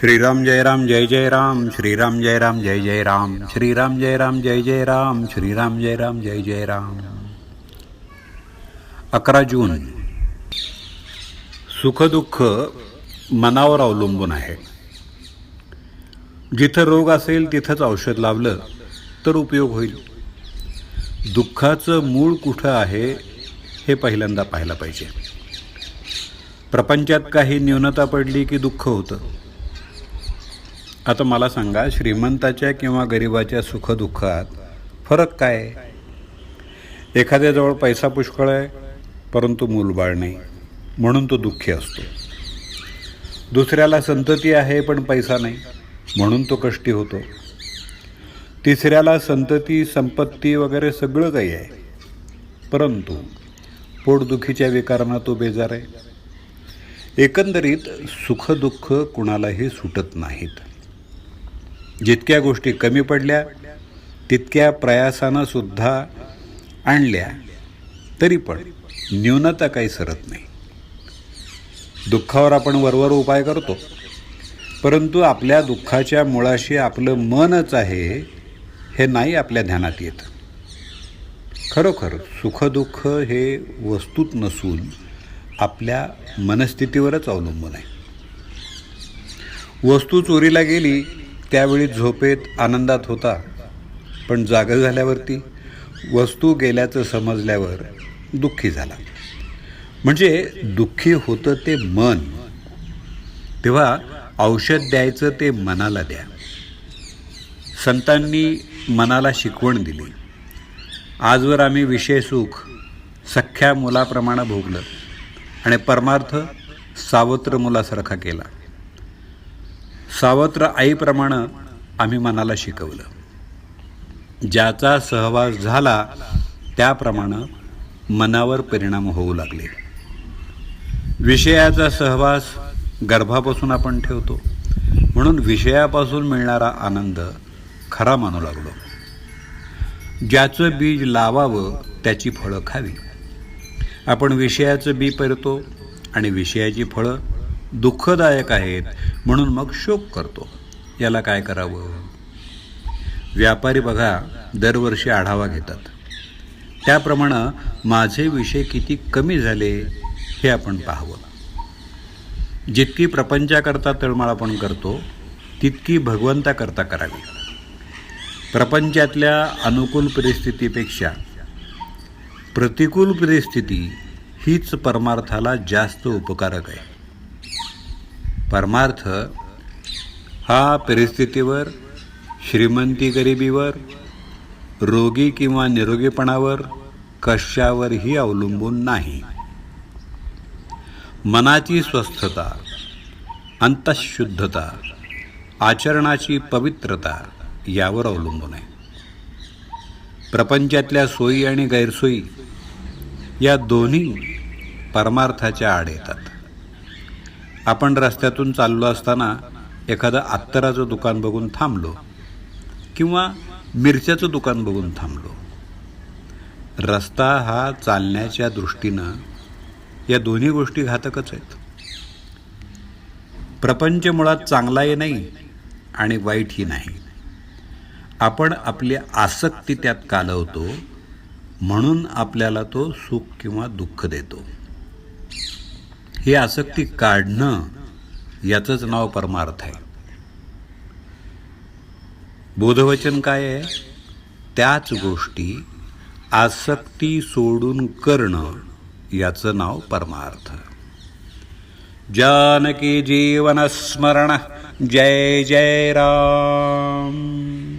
श्रीराम जय राम जय जय राम श्रीराम जय राम जय जय राम श्रीराम जय राम जय जय राम श्रीराम जय राम जय जय राम। अकरा जून. सुखदुःख मनावर अवलंबून आहे. जिथं रोग असेल तिथंच औषध लावलं तर उपयोग होईल. दुःखाचं मूळ कुठं आहे हे पहिल्यांदा पाहायला पाहिजे. प्रपंचात काही न्यूनता पडली की दुःख होतं. आता मला सांगा श्रीमंताच्या किंवा गरिबाच्या सुखदुःखात फरक काय? एखाद्याजवळ पैसा पुष्कळ आहे परंतु मूलबाळ नाही म्हणून तो दुःखी असतो. दुसऱ्याला संतती आहे पण पैसा नाही म्हणून तो कष्टी होतो. तिसऱ्याला संतती संपत्ती वगैरे सगळं काही आहे परंतु पोटदुखीच्या विकारांना तो बेजार आहे. एकंदरीत सुखदुःख कुणालाही सुटत नाहीत. जितक्या गोष्टी कमी पडल्या तितक्या प्रयासानं सुद्धा आणल्या. तरी पण न्यूनता काही सरत नाही. दुःखावर आपण वरवर उपाय करतो. परंतु आपल्या दुःखाच्या मुळाशी आपलं मनच आहे हे नाही आपल्या ध्यानात येतं. खरोखर सुखदुःख हे वस्तूत नसून आपल्या मनस्थितीवरच अवलंबून आहे. वस्तू चोरीला गेली त्यावेळी झोपेत आनंदात होता पण जागं झाल्यावरती वस्तू गेल्याचं समजल्यावर दुःखी झाला. म्हणजे दुःखी होतं ते मन. तेव्हा औषध द्यायचं ते मनाला द्या. संतांनी मनाला शिकवण दिली. आजवर आम्ही विषय सुख सख्ख्या मुलाप्रमाणे भोगलं आणि परमार्थ सावत्र मुलासारखा केला. सावत्र आईप्रमाणे आम्ही मनाला शिकवलं. ज्याचा सहवास झाला त्याप्रमाणे मनावर परिणाम होऊ लागले. विषयाचा सहवास गर्भापासून आपण ठेवतो. म्हणून विषयापासून मिळणारा आनंद खरा मानू लागलो. ज्याचं बीज लावावं त्याची फळं खावी. आपण विषयाचं बी पेरतो आणि विषयाची फळं दुःखदायक आहेत म्हणून मग शोक करतो. याला काय करावं? व्यापारी बघा दरवर्षी आढावा घेतात. त्याप्रमाणे माझे विषय किती कमी झाले हे आपण पाहावं. जितकी प्रपंचाकरता तळमळ आपण करतो तितकी भगवंताकरता करावी. प्रपंचातल्या अनुकूल परिस्थितीपेक्षा प्रतिकूल परिस्थिती हीच परमार्थाला जास्त उपकारक आहे. परमार्थ हा परिस्थितीवर श्रीमंती गरिबीवर रोगी किंवा निरोगीपणावर कशावरही अवलंबून नाही. मनाची स्वस्थता अंतःशुद्धता आचरणाची पवित्रता यावर अवलंबून आहे. प्रपंचातल्या सोयी आणि गैरसोयी या दोन्ही परमार्थाच्या आड येतात. आपण रस्त्यातून चाललो असताना एखादं अत्तराचं दुकान बघून थांबलो किंवा मिरच्याचं दुकान बघून थांबलो. रस्ता हा चालण्याच्या दृष्टीनं या दोन्ही गोष्टी घातकच आहेत. प्रपंच मुळात चांगलाही नाही आणि वाईटही नाही. आपण आपली आसक्ती त्यात कालवतो म्हणून आपल्याला तो सुख किंवा दुःख देतो. ही आसक्ती काढणं याचंच नाव परमार्थ आहे. बोधवचन काय आहे? त्याच गोष्टी आसक्ती सोडून करणं याचं नाव परमार्थ. जानकी जीवन स्मरण जय जय राम.